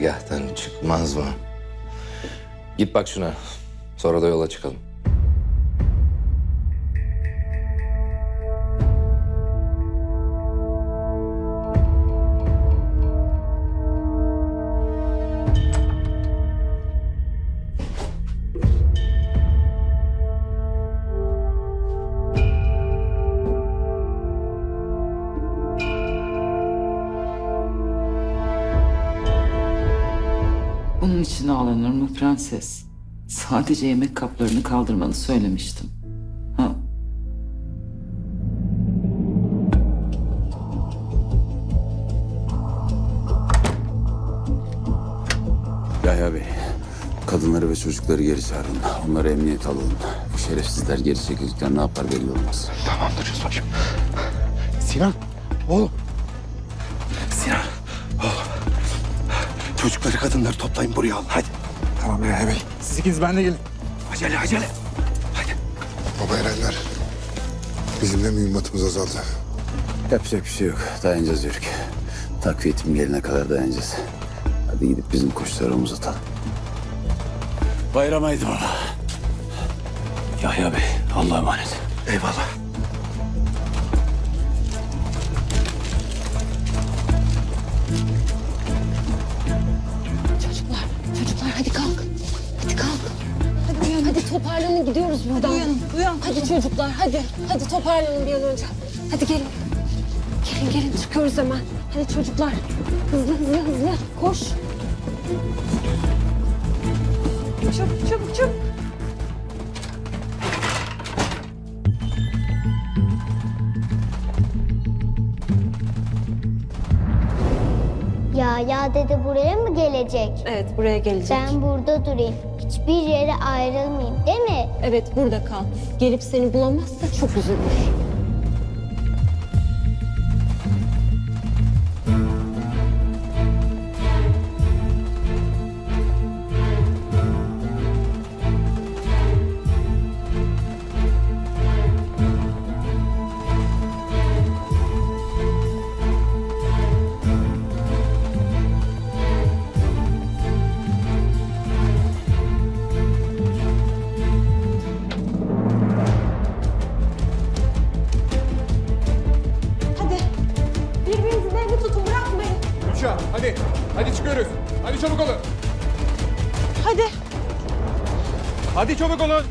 güzergahtan çıkmaz mı? Git bak şuna. Sonra da yola çıkalım. Bunun için ağlanır mı prenses? Sadece yemek kaplarını kaldırmanı söylemiştim. Ha, Yahya Bey, kadınları ve çocukları geri çağırın. Onları emniyete alın. Bu şerefsizler geri çekildikler ne yapar belli olmaz. Tamamdır yüzbaşım. Sinan, oğlum. Çocukları, kadınları toplayın buraya alın. Hadi. Tamam Yahya Bey. Siz ikiniz benimle gelin. Acele, acele. Hadi. Baba Erenler, bizim de mühimmatımız azaldı. Yapacak bir şey yok. Dayanacağız Yörük. Takviyetim gelene kadar dayanacağız. Hadi gidip bizim kuşları omuz atalım. Bayram haydi baba. Yahya Bey, Allah'a emanet. Eyvallah. Hadi çocuklar hadi. Hadi toparlanın bir an önce. Hadi gelin. Gelin gelin çıkıyoruz hemen. Hadi çocuklar. Hızlı hızlı hızlı. Koş. Çabuk çabuk çabuk. Ya ya dede buraya mı gelecek? Evet buraya gelecek. Ben burada durayım. Hiçbir yere ayrılmayayım değil mi? Evet burada kal. Gelip seni bulamazsa çok üzülür. Hadi çabuk olun.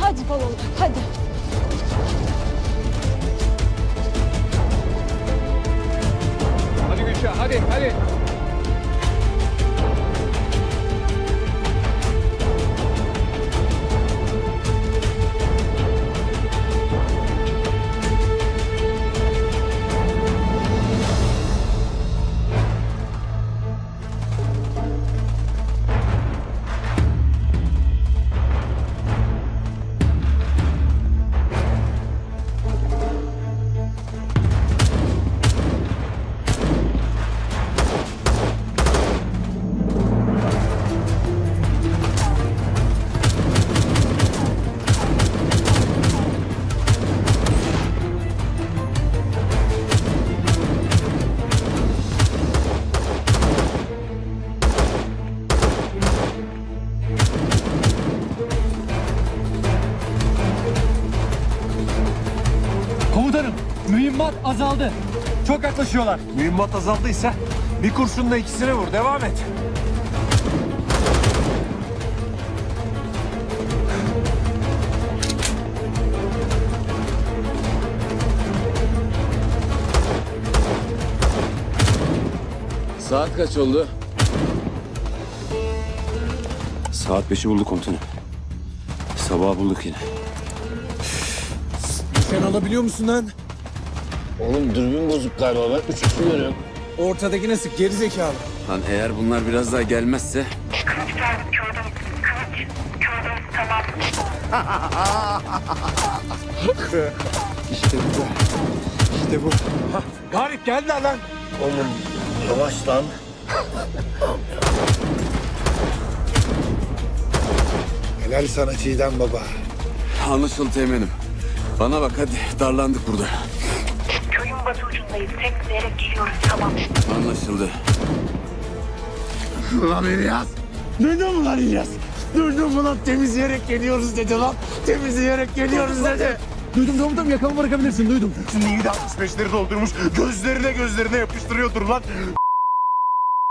Hadi balon. Hadi. Hadi Gülşah hadi hadi. Azaldı. Çok yaklaşıyorlar. Mühimmat azaldıysa bir kurşunla ikisine vur. Devam et. Saat kaç oldu? Saat beşi bulduk komutanım. Sabah bulduk yine. Sen alabiliyor musun lan? Oğlum dürbün bozuk galiba. Ben üç kişi görüyorum. Ortadakine sık geri zekalı. Lan eğer bunlar biraz daha gelmezse... İşte bu. Hah, Galip geldiler lan. Helal sana Çiğdem baba. Anlaşıldı teğmenim. Bana bak hadi darlandık burada. Batı ucundayız. Tek geliyoruz tamam. Anlaşıldı. Lan İlyas. Duydun mu lan İlyas? Duydun mu lan temizleyerek geliyoruz dedi lan. Temizleyerek geliyoruz dedi. Duydum komutanım yakamı bırakabilirsin duydum. Şimdi 765'leri doldurmuş. Gözlerine gözlerine yapıştırıyordur lan.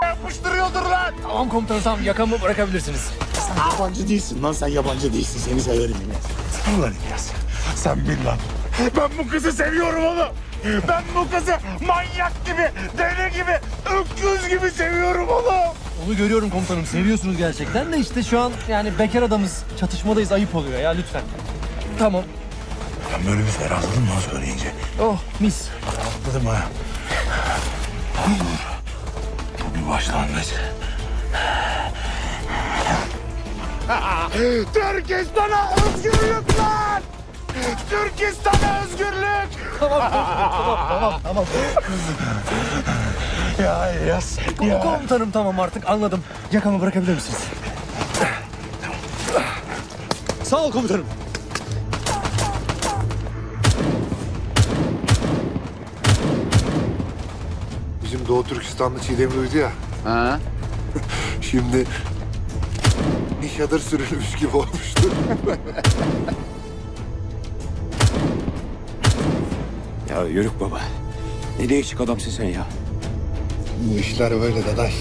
yapıştırıyordur lan. Tamam komutanım tamam yakamı bırakabilirsiniz. Sen yabancı değilsin lan sen yabancı değilsin. Seni severim İlyas. Sen lan İlyas. Sen bil lan. Ben bu kızı seviyorum oğlum. Ben bu kızı manyak gibi, deli gibi, öküz gibi seviyorum oğlum. Onu görüyorum komutanım seviyorsunuz gerçekten de işte şu an yani bekar adamız çatışmadayız ayıp oluyor ya lütfen. Tamam. Ben böyle bir ferahladım lan söyleyince. Oh mis. Rahatladım ha. Bu bir başlangıç. Türkistan'a özgürlük lan! Türkistan'a özgürlük! Tamam tamam tamam tamam. Ya İlyas, ya. Komutanım tamam artık anladım. Yakamı bırakabilir misiniz? Sağ ol komutanım. Bizim Doğu Türkistanlı Çiğdem'i duydu ya. Ha? Şimdi bir çadır sürülmüş gibi olmuştu. Ya yörük baba. Ne değişik adamsın sen ya. Bu işler böyle dadaş.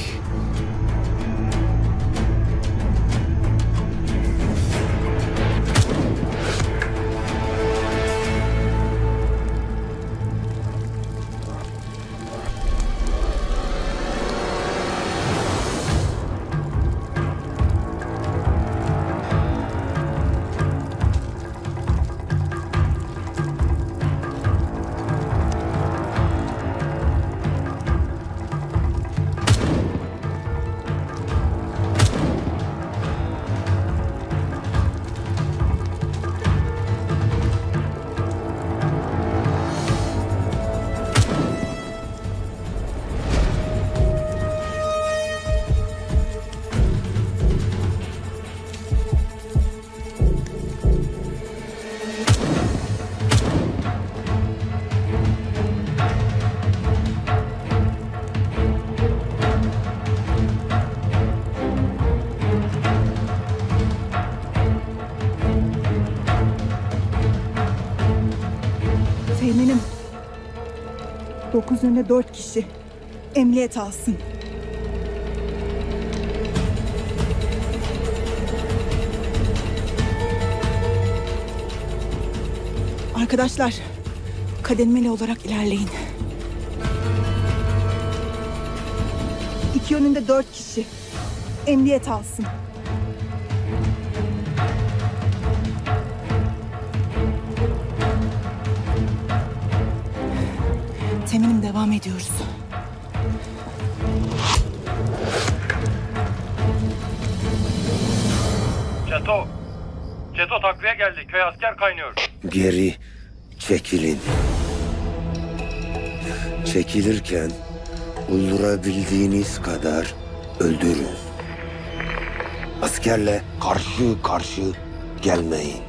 Dokuz önüne dört kişi. Emniyet alsın. Arkadaşlar, kademeli olarak ilerleyin. İki yönünde dört kişi. Emniyet alsın. Devam ediyoruz. Çeto. Çeto takviye geldi. Köy asker kaynıyor. Geri çekilin. Çekilirken öldürebildiğiniz kadar öldürün. Askerle karşı karşı gelmeyin.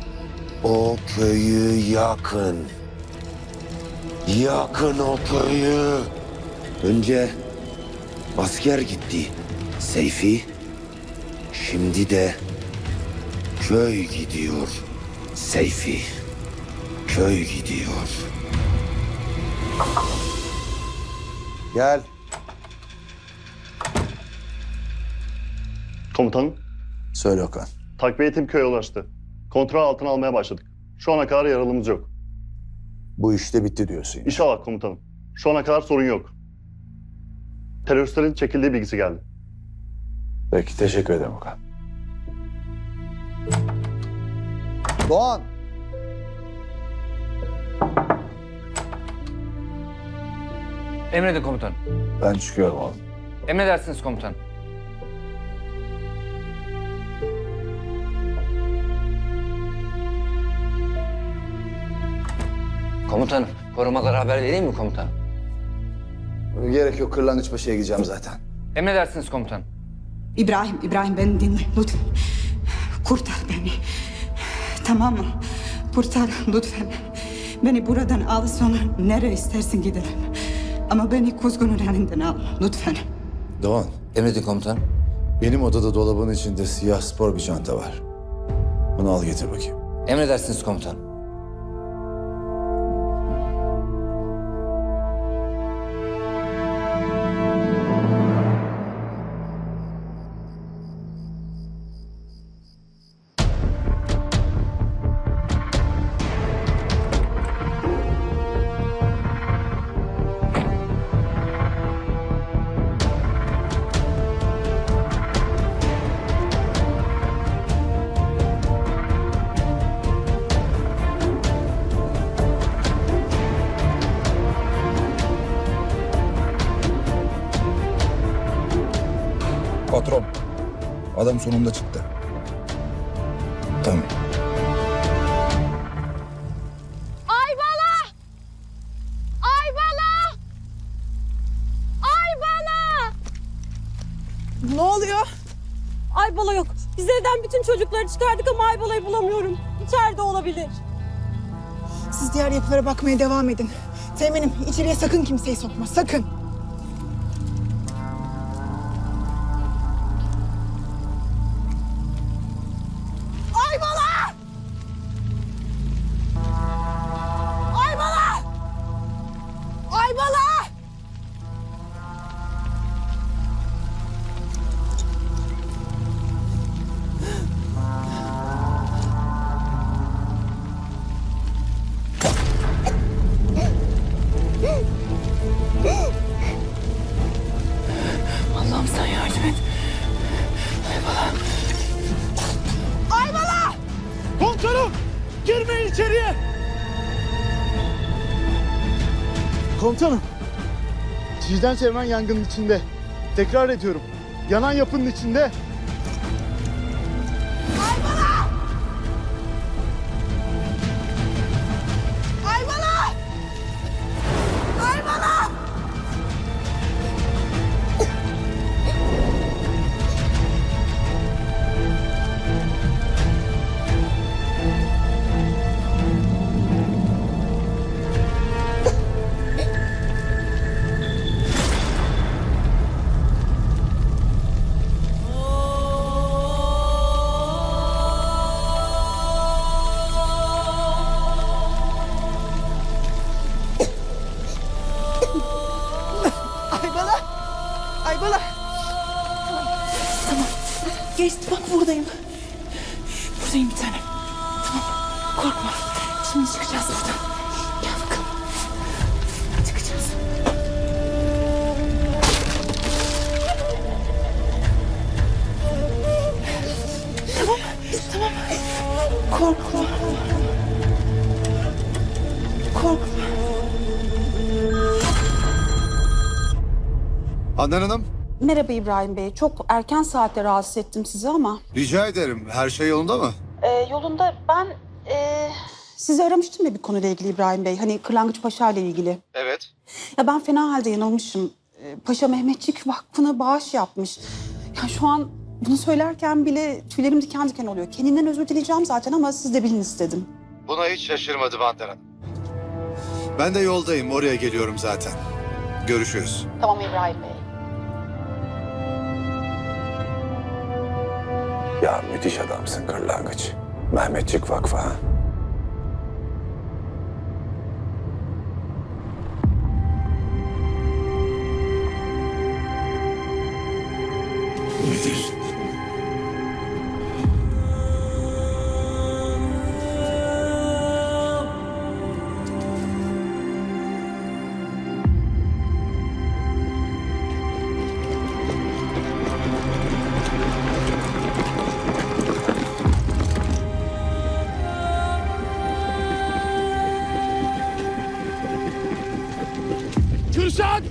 O köyü yakın. Yakın o köyü. Önce asker gitti. Seyfi. Şimdi de köy gidiyor. Seyfi. Köy gidiyor. Gel. Komutanım, Söyle Okan. takviye köye ulaştı. Kontrol altına almaya başladık. Şu ana kadar yaralımız yok. Bu işte bitti diyorsun. İnşallah komutanım. Şu ana kadar sorun yok. Teröristlerin çekildiği bilgisi geldi. Peki teşekkür ederim Okan. Doğan. Emredin komutan. Ben çıkıyorum oğlum. Emredersiniz komutan. Komutanım, korumalara haber vereyim mi komutanım? Gerek yok Kırlangıçbaşı'ya gideceğim zaten. Emredersiniz komutan. İbrahim, İbrahim beni dinle lütfen. Kurtar beni. Tamam mı? Kurtar lütfen. Beni buradan al sonra nereye istersin gidelim. Ama beni kuzgunun elinden al lütfen. Doğan, emredin komutan. Benim odada dolabın içinde siyah spor bir çanta var. Onu al getir bakayım. Emredersiniz komutanım. Adam sonunda çıktı. Tamam. Aybala! Aybala! Aybala! Ne oluyor? Aybala yok. Biz evden bütün çocukları çıkardık ama Aybala'yı bulamıyorum. İçeride olabilir. Siz diğer yapılara bakmaya devam edin. Teğmenim içeriye sakın kimseyi sokma sakın. İçeriye! Komutanım. Sizden sevmen yangının içinde. Tekrar ediyorum. Yanan yapının içinde. Korkma. Handan Hanım, Merhaba İbrahim Bey. Çok erken saatte rahatsız ettim sizi ama. rica ederim. Her şey yolunda mı? Ee, yolunda ben ee, sizi aramıştım ya bir konuyla ilgili İbrahim Bey. Hani Kırlangıç Paşa ile ilgili. Evet. Ya ben fena halde yanılmışım. Ee, Paşa Mehmetçik Vakfı'na bağış yapmış. Ya şu an bunu söylerken bile tüylerim diken diken oluyor. Kendinden özür dileyeceğim zaten ama siz de bilin istedim. Buna hiç şaşırmadım Handan Hanım. Ben de yoldayım. Oraya geliyorum zaten. Görüşürüz. Tamam İbrahim Bey. Ya müthiş adamsın Kırlangıç. Mehmetçik Vakfı ha. Kürşat!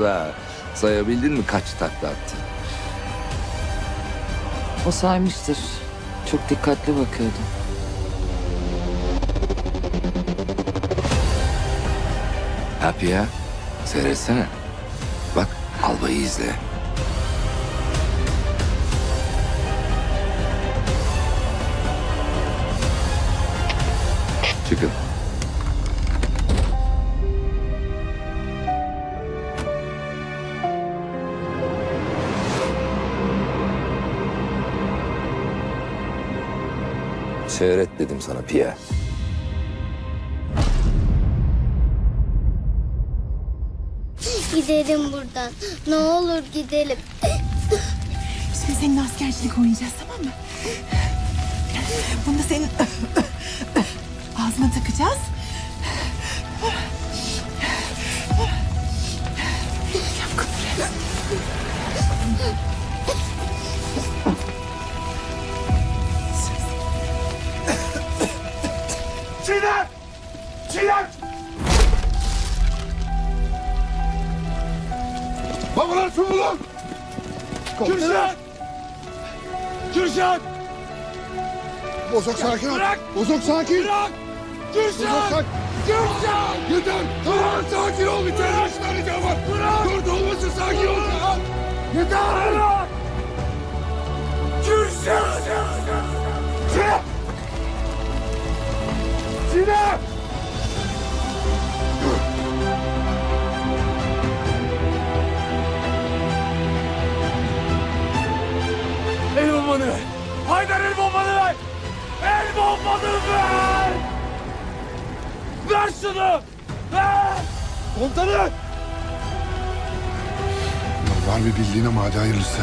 Ha. Sayabildin mi kaç takla attı? O saymıştır. Çok dikkatli bakıyordu. Happy ya. Seyretsene. Bak albayı izle. Çıkın. Seyret dedim sana Pierre. Gidelim buradan. Ne olur gidelim. Şimdi senin askercilik oynayacağız tamam mı? Bunu da senin ağzına takacağız. Çiğdem! Çiğdem! Babalar şu bulun! Kürşat! Kürşat! Bozok sakin ol. Bırak! Bozok sakin! Bırak! Kürşat! Kürşat! Yeter! Tamam sakin ol. Tane üç tane can var. Bırak! Dört olmasın sakin ol. ya. Yeter! Bırak! Kürşat! Çiğdem! Çiğdem! El bombanı! Haydar el bombanı ver! El bombanı ver! Ver şunu! Ver! Komutanım! Var bir bildiğin ama hadi hayırlısı.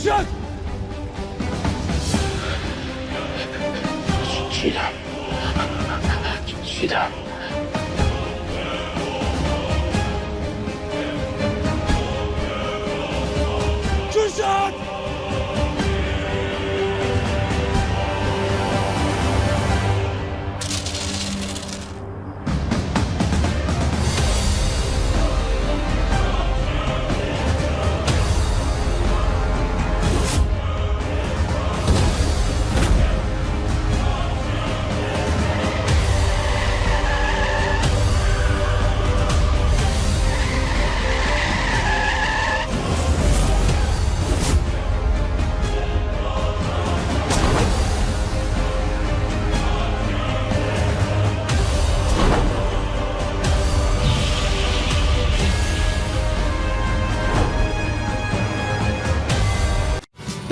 Kürşat! Çiğdem. Çiğdem. Kürşat!